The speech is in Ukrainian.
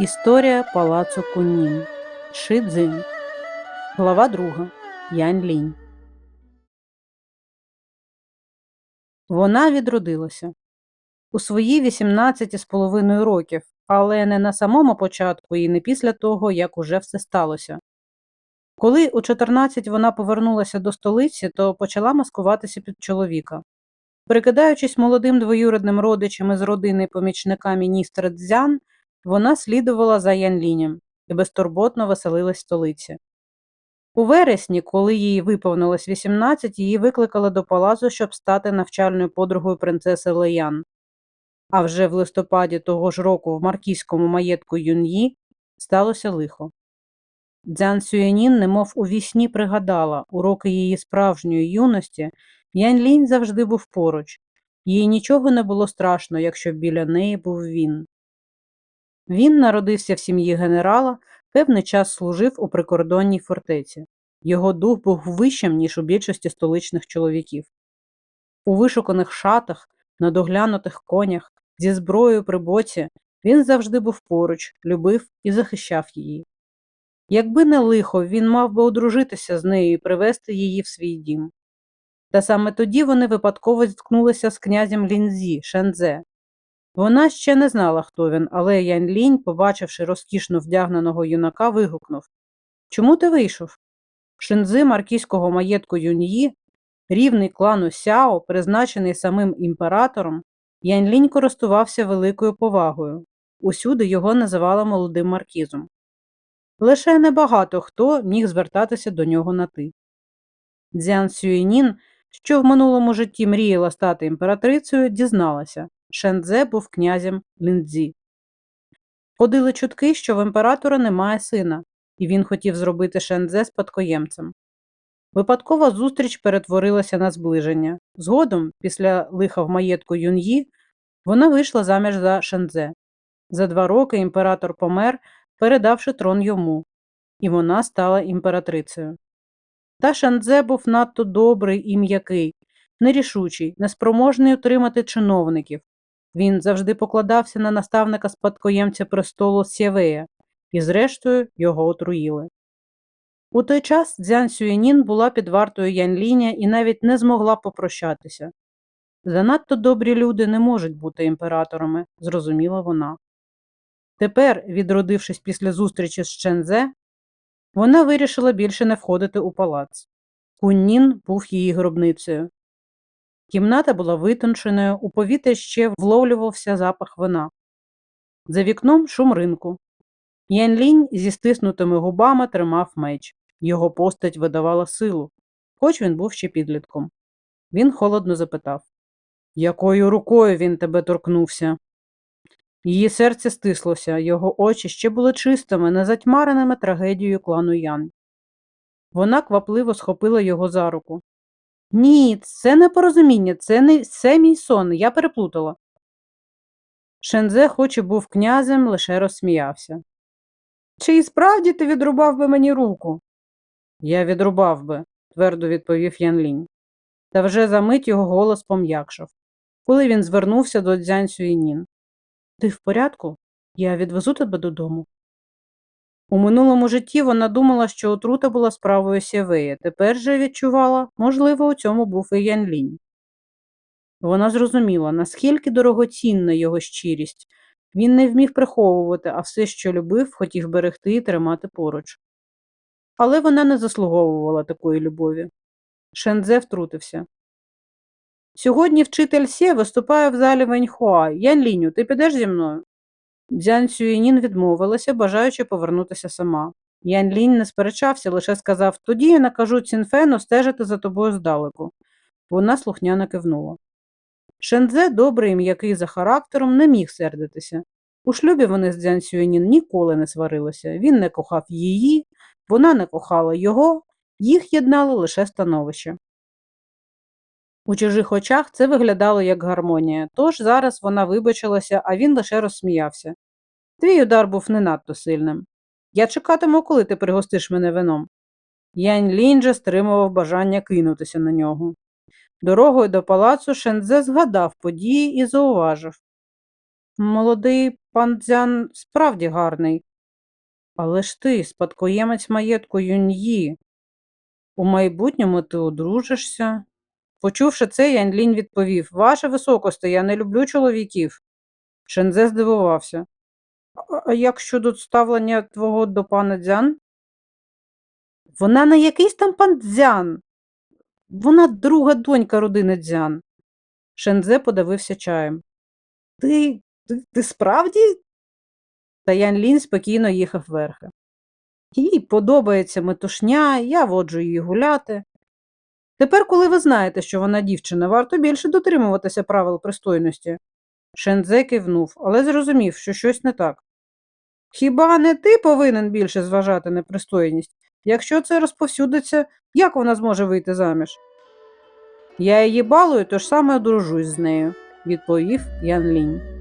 Історія палацу Куннін. Ши Цзин. Глава 2. Янь Лінь. Вона відродилася у свої 18 з половиною років, але не на самому початку і не після того, як уже все сталося. Коли у 14 вона повернулася до столиці, то почала маскуватися під чоловіка. Прикидаючись молодим двоюрідним родичем із родини помічника міністра Цзян, вона слідувала за Янлінем і безтурботно веселилась в столиці. У вересні, коли їй виповнилось 18, її викликали до палацу, щоб стати навчальною подругою принцеси Леян. А вже в листопаді того ж року в маркізькому маєтку Юн'ї сталося лихо. Дзян Сюєнін немов у вісні пригадала, у роки її справжньої юності Янь Лінь завжди був поруч, їй нічого не було страшно, якщо біля неї був він. Він народився в сім'ї генерала, певний час служив у прикордонній фортеці. Його дух був вищим, ніж у більшості столичних чоловіків. У вишуканих шатах, на доглянутих конях, зі зброєю при боці він завжди був поруч, любив і захищав її. Якби не лихо, він мав би одружитися з нею і привести її в свій дім. Та саме тоді вони випадково зіткнулися з князем Лінзі, Шензе. Вона ще не знала, хто він, але Янь Лінь, побачивши розкішно вдягненого юнака, вигукнув Чому ти вийшов? Шинзи маркізького маєтку Юньї, рівний клану Сяо, призначений самим імператором, Янь Лінь користувався великою повагою. Усюди його називали молодим маркізом. Лише небагато хто міг звертатися до нього на ти. Дзян Сюєнін, що в минулому житті мріяла стати імператрицею, дізналася Шендзе був князем Ліндзі. Ходили чутки, що в імператора немає сина, і він хотів зробити Шендзе спадкоємцем. Випадкова зустріч перетворилася на зближення. Згодом, після лиха в маєтку Юн'ї, вона вийшла заміж за Шендзе. За два роки імператор помер, передавши трон йому, і вона стала імператрицею. Та Шендзе був надто добрий і м'який, нерішучий, неспроможний утримати чиновників. Він завжди покладався на наставника спадкоємця престолу Сєвея, і, зрештою, його отруїли. У той час Дзян Сюєнін була під вартою Янліня і навіть не змогла попрощатися. Занадто добрі люди не можуть бути імператорами, зрозуміла вона. Тепер, відродившись після зустрічі з Чензе, вона вирішила більше не входити у палац. Куннін був її гробницею. Кімната була витонченою, у повітрі ще вловлювався запах вина. За вікном шум ринку. Янлінь зі стиснутими губами тримав меч. Його постать видавала силу, хоч він був ще підлітком. Він холодно запитав Якою рукою він тебе торкнувся? Її серце стислося, його очі ще були чистими, не затьмареними трагедією клану Ян. Вона квапливо схопила його за руку. Ні, це не порозуміння, це не це мій сон, я переплутала. Шензе, хоч і був князем, лише розсміявся. Чи і справді ти відрубав би мені руку? Я відрубав би, твердо відповів Янлінь. Та вже за мить його голос пом'якшав. Коли він звернувся до дзянь Сюєнін. Ти в порядку? Я відвезу тебе додому. У минулому житті вона думала, що отрута була справою Сєвея, тепер же відчувала, можливо, у цьому був і Янлінь. Вона зрозуміла, наскільки дорогоцінна його щирість. Він не вміг приховувати, а все, що любив, хотів берегти і тримати поруч. Але вона не заслуговувала такої любові. Шензе втрутився. Сьогодні вчитель Сє виступає в залі Веньхуа. Янліню, ти підеш зі мною? Дзян Сюєнін відмовилася, бажаючи повернутися сама. Ян Лінь не сперечався, лише сказав тоді я накажу Цінфену стежити за тобою здалеку. Вона слухняно кивнула. Шензе, добрий м'який за характером, не міг сердитися. У шлюбі вони з Дзян Сюєнін ніколи не сварилися. Він не кохав її, вона не кохала його, їх єднало лише становище. У чужих очах це виглядало як гармонія, тож зараз вона вибачилася, а він лише розсміявся. Твій удар був не надто сильним. Я чекатиму, коли ти пригостиш мене вином. Янь Лінджа стримував бажання кинутися на нього. Дорогою до палацу Шензе згадав події і зауважив Молодий пан Дзян справді гарний. Але ж ти спадкоємець маєтку Юньї. У майбутньому ти одружишся. Почувши це, Яньлінь відповів Ваше високосте, я не люблю чоловіків. Шензе здивувався. «А- А як щодо ставлення твого до пана Дзян? Вона не якийсь там пан Дзян. Вона друга донька родини Дзян. Шензе подавився чаєм. Ти, ти, ти справді? Та Янлін спокійно їхав верхи. Їй подобається метушня, я воджу її гуляти. Тепер, коли ви знаєте, що вона дівчина, варто більше дотримуватися правил пристойності. Шензе кивнув, але зрозумів, що щось не так. Хіба не ти повинен більше зважати на пристойність? Якщо це розповсюдиться, як вона зможе вийти заміж? Я її балую, тож саме одружусь з нею, відповів Ян Лінь.